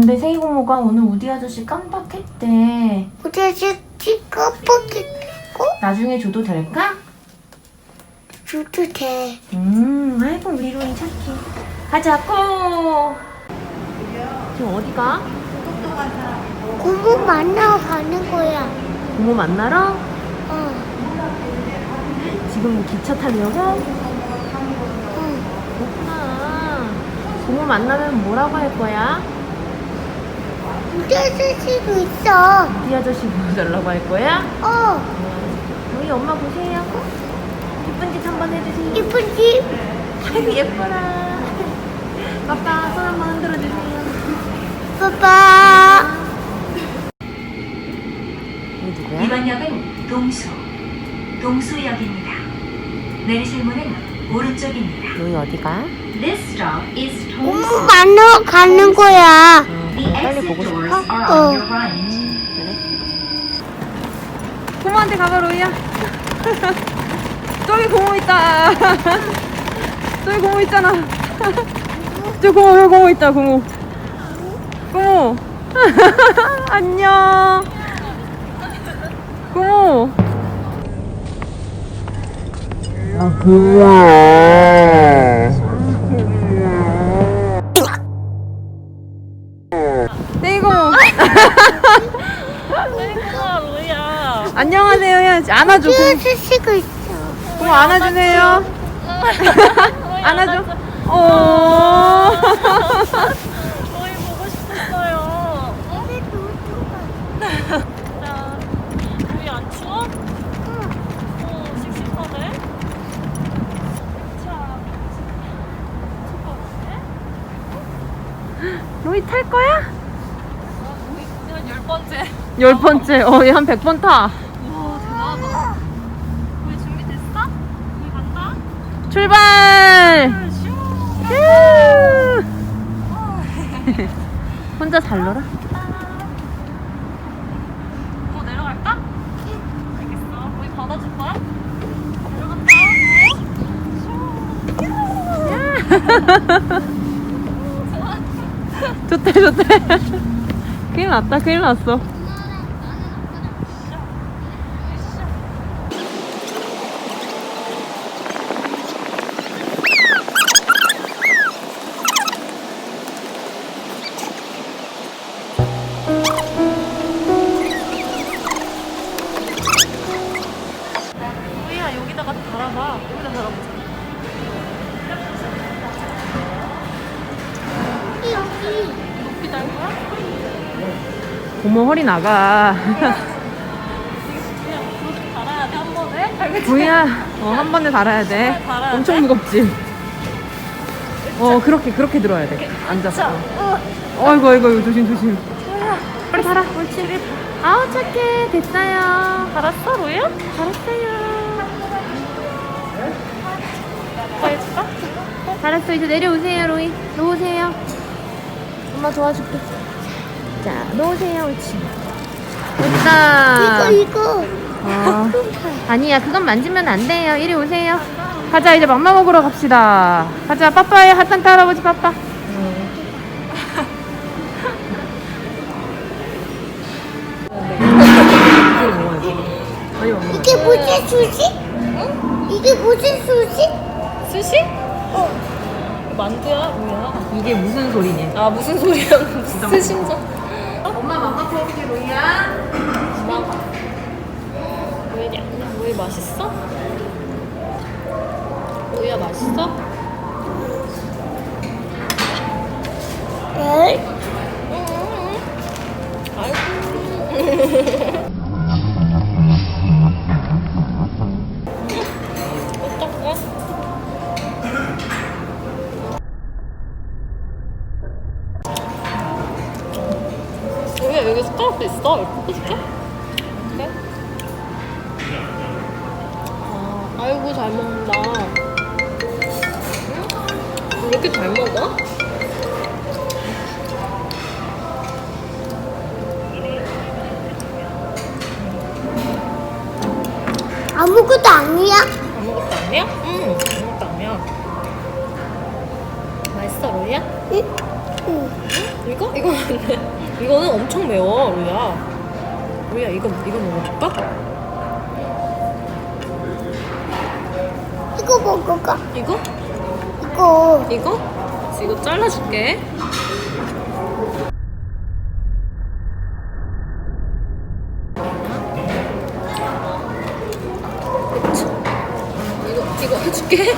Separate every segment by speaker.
Speaker 1: 근데 세이고모가 오늘 우디 아저씨 깜빡했대.
Speaker 2: 우주 아저씨 깜빡했고
Speaker 1: 나중에 줘도 될까?
Speaker 2: 줘도 돼.
Speaker 1: 음, 아이고 우리 로이 착해. 가자, 고! 지금 어디 가?
Speaker 2: 고모 만나러 가는 거야.
Speaker 1: 고모 만나러?
Speaker 2: 어,
Speaker 1: 지금 기차 타려고?
Speaker 2: 응.
Speaker 1: 그렇구나. 고모 만나면 뭐라고 할 거야?
Speaker 2: 우주 아저씨도 있어.
Speaker 1: 우디 아저씨 보여달라고 할 거야?
Speaker 2: 어,
Speaker 1: 우리 엄마 보세요. 예쁜 짓 한번 해주세요.
Speaker 2: 이쁜 집.
Speaker 1: 아이고 예뻐라. 아빠 손 한번 흔들어 주세요.
Speaker 2: 빠빠.
Speaker 1: 이 누구야?
Speaker 3: 이번 역은 동수, 동수역입니다. 내리실 문은 오른쪽입니다.
Speaker 1: 로이 어디가?
Speaker 3: This stop is 동수.
Speaker 2: 만나러 가는 거야.
Speaker 3: The
Speaker 1: 빨리 보고 싶어?
Speaker 2: 어.
Speaker 1: 고모한테 가봐 로이야. 저기 고모 있다. 저기 고모 있잖아. 저 고모 여기 고모 있다 고모. 고모. 안녕. 고모. 네 안아주세요. 안아줘. 어.
Speaker 4: 저희 보고 싶었어요. 자, 우리 안 추워? 어, 씩씩하네. 자, 춥거든요?
Speaker 1: 로이 탈 거야?
Speaker 4: 우리 그냥 열 번째.
Speaker 1: 열 번째. 어, 얘 한 백 번 타.
Speaker 4: 우와, 대단하다. 우리 준비됐어? 우리 간다?
Speaker 1: 휴! 혼자 잘 놀아?
Speaker 4: 어, 내려갈까? 알겠어. 우리 받아줄 거야? 내려간다.
Speaker 1: 좋대, 좋대. 큰일 났다, 큰일 났어. 허리 나가.
Speaker 4: 그냥 그렇게 달아야 돼 한 번에? 알겠지?
Speaker 1: 구이야, 어, 한 번에 달아야 돼.
Speaker 4: 달아야
Speaker 1: 엄청
Speaker 4: 돼?
Speaker 1: 무겁지? 어, 그렇게, 그렇게 들어야 돼. 앉아서.
Speaker 4: 자, 어.
Speaker 1: 어이구, 어이구, 어이구, 조심, 조심. 빨리 달아, 옳지. 아우, 착해. 됐어요.
Speaker 4: 달았어. 더 해줄까?
Speaker 1: 잘했어. 이제 내려오세요, 로이. 놓으세요. 엄마 도와줄게. 자, 놓으세요. 옳지. 됐다.
Speaker 2: 이거 이거.
Speaker 1: 어. 아니야, 그건 만지면 안 돼요. 이리 오세요. 가자, 이제 맘마 먹으러 갑시다. 가자, 빠빠의 핫한 할아버지 빠빠.
Speaker 2: 이게 무슨 수시? 이게 무슨 수시?
Speaker 4: 스시? 어. 만두야 뭐야?
Speaker 1: 이게 무슨 소리니?
Speaker 4: 아 무슨 소리야? 스신자?
Speaker 1: 엄마 맘마 먹을게, 로이야.
Speaker 4: 로이야 로이 맛있어? 로이야 맛있어?
Speaker 2: 네.
Speaker 4: 아이고. 있어? 이렇게 해줄게. 그래? 아, 아이고 잘 먹는다. 응? 왜 이렇게 잘 먹어?
Speaker 2: 아무것도 아니야.
Speaker 4: 아무것도 아니야? 응. 맛있어 로이야?
Speaker 2: 응? 응.
Speaker 4: 이거? 이거 안 이거는 엄청 매워 로이야 로이야 이거 이거 먹어볼까?
Speaker 2: 이거 먹어가.
Speaker 4: 이거?
Speaker 2: 이거.
Speaker 4: 이거? 이거 잘라줄게 그치? 이거 이거 해줄게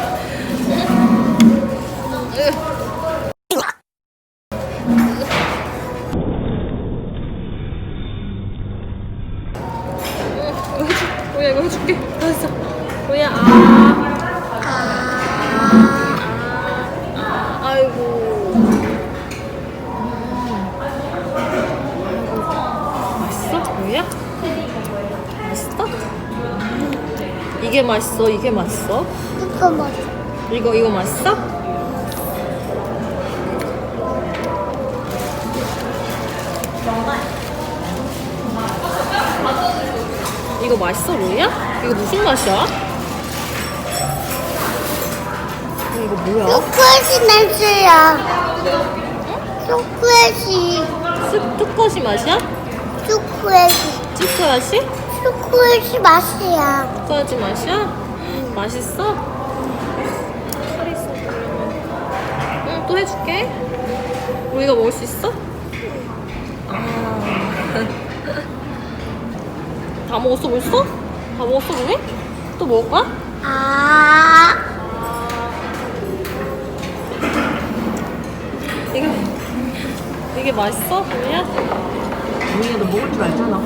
Speaker 4: 이게 맛있어? 이게 맛있어?
Speaker 2: 이거 먹어.
Speaker 4: 이거 이거 맛있어? 이거 맛있어, 로이야? 이거 무슨 맛이야? 이거 뭐야?
Speaker 2: 초콜릿 냄새야. 초콜릿이.
Speaker 4: 스, 투컷이 맛이야?
Speaker 2: 초콜릿.
Speaker 4: 치크맛이?
Speaker 2: 초콜릿이 맛이야.
Speaker 4: 투컷이 맛이야? 맛있어? 칼 있어 그러면 응, 또 해줄게 우리가 먹을 수 있어? 아. 다 먹었어 벌써? 다 먹었어 우리? 또 먹을 거야?
Speaker 2: 아.
Speaker 4: 이게 이게 맛있어? 우리야?
Speaker 1: 로이야 너 먹을 줄 알잖아.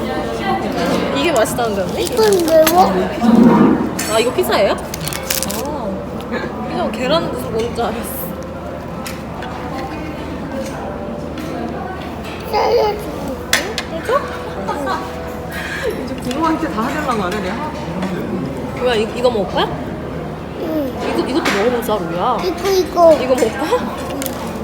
Speaker 4: 이게 맛있다는데 언니?
Speaker 2: 이건 매워?
Speaker 4: 아 이거 피자예요? 아 피자 계란 무슨 뭔지 알았어
Speaker 2: 살려주고.
Speaker 4: 해줘?
Speaker 1: 이제 부모한테 다 하려고 하네 내가.
Speaker 4: 뭐야 이, 이거 먹을 거야?
Speaker 2: 응.
Speaker 4: 이거, 이것도 먹어보자 루야
Speaker 2: 이거, 이거.
Speaker 4: 이거 먹을까?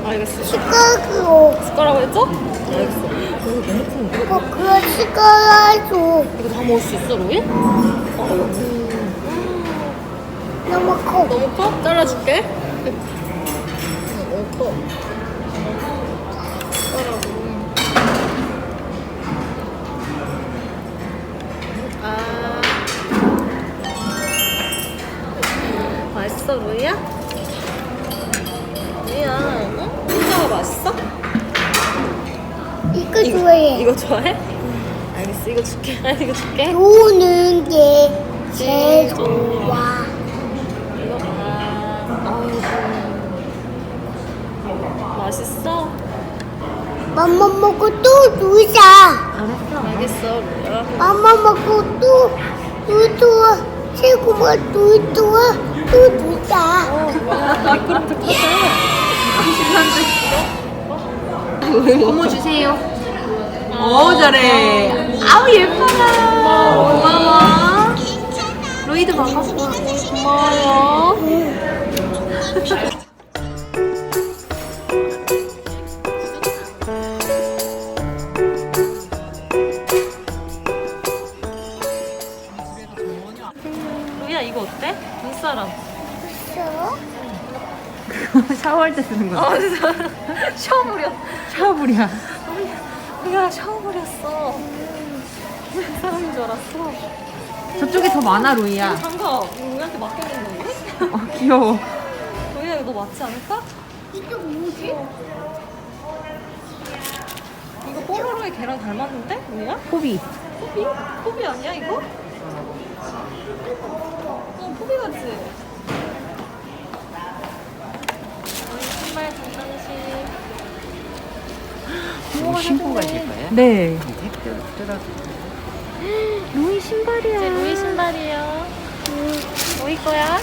Speaker 4: 알겠어
Speaker 2: 시끄러워.
Speaker 4: 숟가락 해줘? 알겠어 이거 너무 큰 이거,
Speaker 2: 이거 그거 시끄러워.
Speaker 4: 이거 다 먹을 수 있어 루이? 어,
Speaker 2: 너무 커.
Speaker 4: 너무 커? 잘라줄게 너무 커
Speaker 2: 이거 좋아해?
Speaker 4: 알겠어 이거 줄게 아 이거 줄게
Speaker 2: 노는 게 제일 좋아.
Speaker 4: 이거 아 아이고 맛있어?
Speaker 2: 맘마 먹고 또 놀자.
Speaker 1: 알았어.
Speaker 4: 알겠어 루야
Speaker 2: 맘마 먹고 또 놀자. 최고만 놀자. 또 놀자.
Speaker 4: 미끄럼틀
Speaker 1: 고모 주세요. 어 잘해. 아우 예뻐라. 고마워. 로이도 반갑고.
Speaker 4: 고마워요 루야 이거 어때? 눈사람?
Speaker 1: 샤워할 때 쓰는 거.
Speaker 4: 아 진짜 샤워물이야
Speaker 1: 샤워불이야.
Speaker 4: 우리가 샤워물이었어 사람인 줄 알았어
Speaker 1: 저쪽에 더 많아 로이야.
Speaker 4: 장갑 우리한테 맡겨놓은 건데?
Speaker 1: 어, 귀여워.
Speaker 4: 로이야 이거 너 맞지 않을까?
Speaker 2: 이게 뭐지?
Speaker 4: 이거 뽀로로의 걔랑 닮았는데? 로이야?
Speaker 1: 포비.
Speaker 4: 포비? 포비 아니야 이거? 어 포비 같지? 로이 신발 장난식
Speaker 1: 뭐 신고 가실 거예요? 네. 로이 신발이야.
Speaker 4: 이제 로이 신발이에요 로이 거야?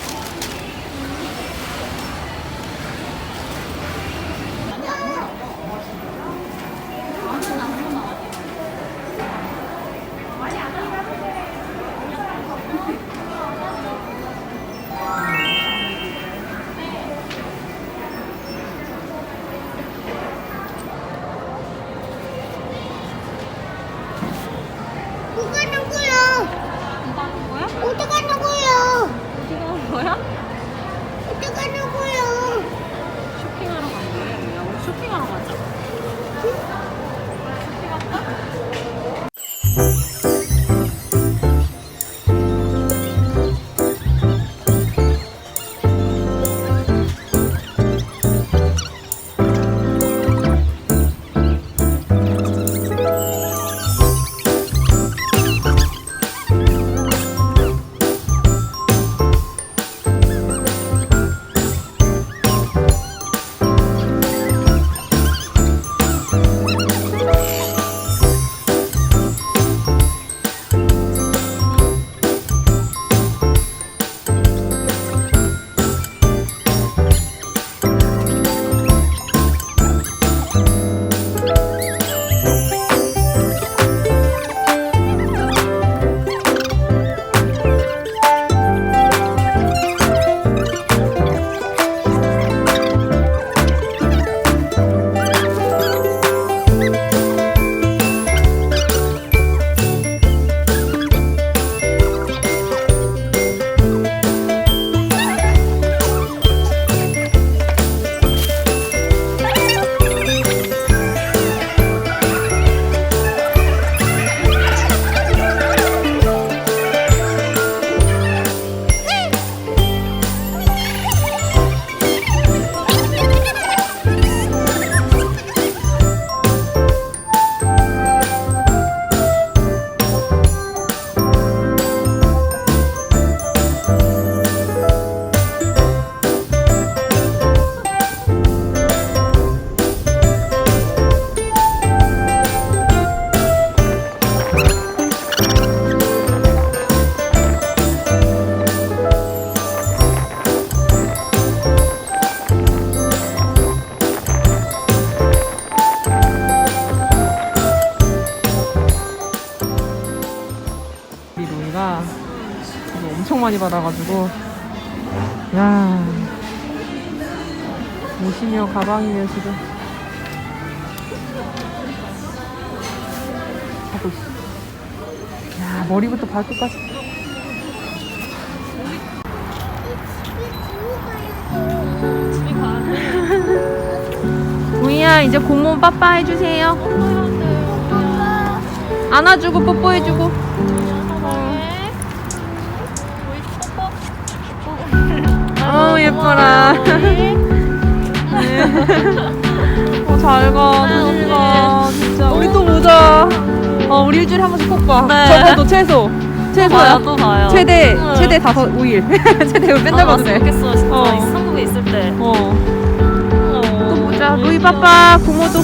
Speaker 4: 받아가지고. 야. 옷이며 가방이며 지금. 하고 있어. 야 머리부터 발끝까지. 우이야 이제 고모 빠빠 해주세요. 안아주고 뽀뽀해주고 어 예뻐라. 어잘 가. 조심히 가 진짜. 우리 또 보자. 어 우리 일주일에 한 번씩 꼭 봐.
Speaker 5: 네.
Speaker 4: 저거도 최소. 최소야
Speaker 5: 또 봐요.
Speaker 4: 최대
Speaker 5: 응.
Speaker 4: 최대 다섯 5일. 최대 맨날
Speaker 5: 아,
Speaker 4: 봐도 돼
Speaker 5: 좋겠어, 진짜.
Speaker 4: 어.
Speaker 5: 이 한국에 있을 때.
Speaker 4: 어. 또또 보자. 루이 빠빠 고모도